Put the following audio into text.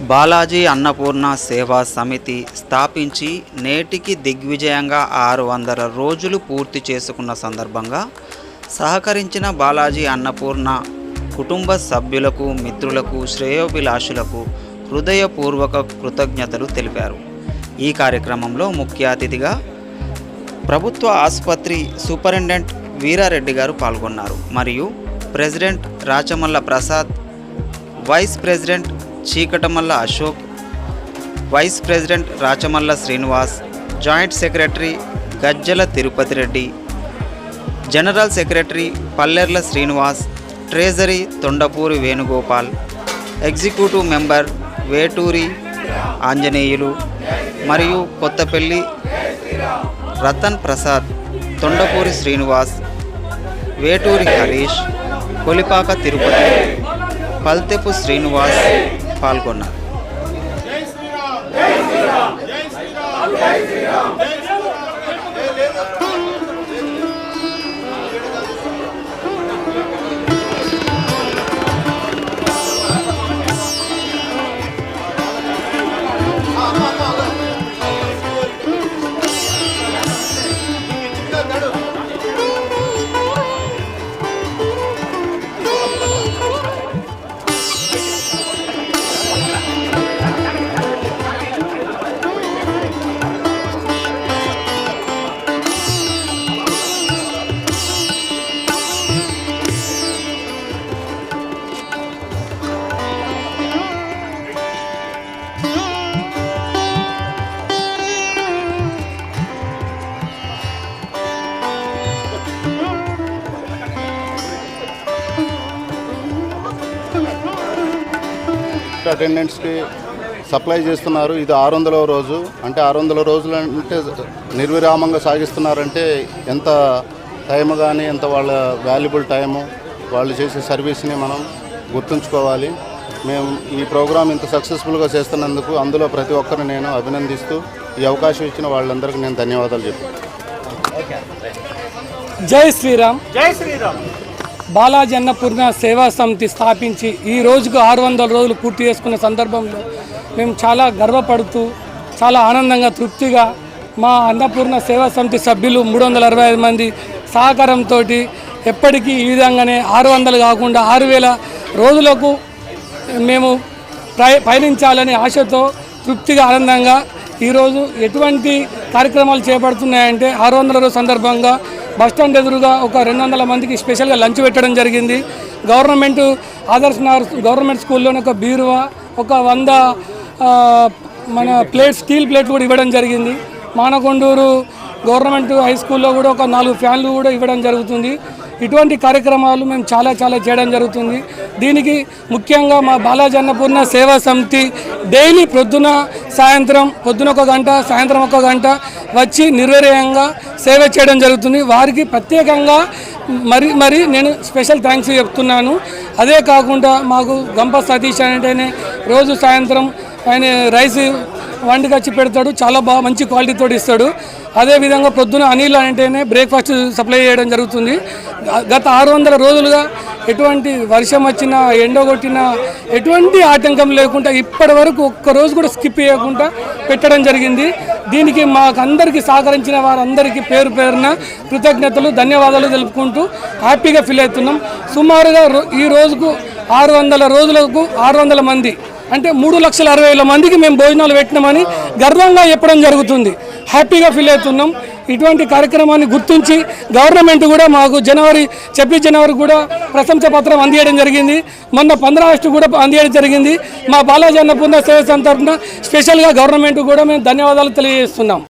బాలాజీ అన్నపూర్ణ సేవా సమితి స్థాపించి నేటికి దిగ్విజయంగా ఆరు వందల రోజులు పూర్తి చేసుకున్న సందర్భంగా సహకరించిన బాలాజీ అన్నపూర్ణ కుటుంబ సభ్యులకు మిత్రులకు శ్రేయోభిలాషులకు హృదయపూర్వక కృతజ్ఞతలు తెలిపారు. ఈ కార్యక్రమంలో ముఖ్య అతిథిగా ప్రభుత్వ ఆసుపత్రి సూపరింటెండెంట్ వీరారెడ్డి గారు పాల్గొన్నారు. మరియు president Rachamalla Prasad vice president Cheekatamalla Ashok vice president Rachamalla Srinivas joint secretary Gajjala Tirupati Reddy general secretary Pallerla Srinivas treasury Thondapuri Venugopal executive member Veturi Anjaneyulu మరియు కొత్తపల్లి రతన్ ప్రసాద్ తొండపూరి శ్రీనివాస్ వేటూరి హరీష్ కొలిపాక తిరుపతి పల్తెపు శ్రీనివాస్ పాల్గొన్నారు. అటెండెంట్స్కి సప్లై చేస్తున్నారు. ఇది ఆరు వందల రోజు. అంటే ఆరు వందల రోజులు అంటే నిర్విరామంగా సాగిస్తున్నారంటే ఎంత టైం కానీ ఎంత వాళ్ళ వాల్యుబుల్ టైము వాళ్ళు చేసే సర్వీస్ని మనం గుర్తుంచుకోవాలి. మేము ఈ ప్రోగ్రాం ఇంత సక్సెస్ఫుల్గా చేస్తున్నందుకు అందులో ప్రతి ఒక్కరిని నేను అభినందిస్తూ ఈ అవకాశం ఇచ్చిన వాళ్ళందరికీ నేను ధన్యవాదాలు చెప్తాను జై శ్రీరామ్. జై శ్రీరామ్. బాలాజీ అన్నపూర్ణ సేవా సమితి స్థాపించి ఈ రోజుకు ఆరు వందల రోజులు పూర్తి చేసుకున్న సందర్భంలో మేము చాలా గర్వపడుతూ చాలా ఆనందంగా తృప్తిగా మా అన్నపూర్ణ సేవా సమితి సభ్యులు మూడు వందల అరవై ఐదు మంది సహకారంతో ఎప్పటికీ ఈ విధంగానే ఆరు వందలు కాకుండా ఆరు వేల రోజులకు మేము ప్రయ పయనించాలని ఆశతో తృప్తిగా ఆనందంగా ఈరోజు ఎటువంటి కార్యక్రమాలు చేపడుతున్నాయంటే ఆరు వందల రోజు సందర్భంగా బస్టాండ్ ఎదురుగా ఒక రెండు వందల మందికి స్పెషల్గా లంచ్ పెట్టడం జరిగింది. గవర్నమెంట్ ఆదర్శ నగర్ గవర్నమెంట్ స్కూల్లోనే ఒక బీరువా ఒక వంద మన ప్లేట్ స్టీల్ ప్లేట్ కూడా ఇవ్వడం జరిగింది. మానకొండూరు గవర్నమెంట్ హై స్కూల్లో కూడా ఒక నాలుగు ఫ్యాన్లు కూడా ఇవ్వడం జరుగుతుంది. ఇటువంటి కార్యక్రమాలు మేము చాలా చాలా చేయడం జరుగుతుంది. దీనికి ముఖ్యంగా మా బాలాజీ అన్నపూర్ణ సేవా సమితి డైలీ పొద్దున సాయంత్రం పొద్దున ఒక గంట సాయంత్రం ఒక గంట వచ్చి నిర్వీర్యంగా సేవ చేయడం జరుగుతుంది. వారికి ప్రత్యేకంగా మరి మరి నేను స్పెషల్ థ్యాంక్స్ చెప్తున్నాను. అదే కాకుండా మాకు గంప సతీష్ అంటేనే రోజు సాయంత్రం ఆయన రైస్ వండికొచ్చి పెడతాడు. చాలా బాగా మంచి క్వాలిటీతో ఇస్తాడు. అదేవిధంగా పొద్దున అనిల్ అంటేనే బ్రేక్ఫాస్ట్ సప్లై చేయడం జరుగుతుంది. గత ఆరు వందల రోజులుగా ఎటువంటి వర్షం వచ్చినా ఎండ కొట్టినా ఎటువంటి ఆటంకం లేకుండా ఇప్పటి వరకు ఒక్క రోజు కూడా స్కిప్ చేయకుండా పెట్టడం జరిగింది. దీనికి మాకు అందరికీ సహకరించిన వారందరికీ పేరు పేరున కృతజ్ఞతలు ధన్యవాదాలు తెలుపుకుంటూ హ్యాపీగా ఫీల్ అవుతున్నాం. సుమారుగా రో- ఈ రోజుకు ఆరు వందల రోజులకు ఆరు వందల మంది అంటే మూడు లక్షల అరవై వేల మందికి మేము భోజనాలు పెట్టినామని గర్వంగా చెప్పడం జరుగుతుంది. హ్యాపీగా ఫీల్ అవుతున్నాం. ఇటువంటి కార్యక్రమాన్ని గుర్తించి గవర్నమెంట్ కూడా మాకు జనవరి చెప్పి జనవరి కూడా ప్రశంస పత్రం అందియడం జరిగింది. మొన్న పంద్రా ఆగస్టు కూడా అందియడం జరిగింది. మా బాలాజీ అన్నపూర్ణ సేవ సంతరఫున స్పెషల్గా గవర్నమెంట్ కూడా మేము ధన్యవాదాలు తెలియజేస్తున్నాం.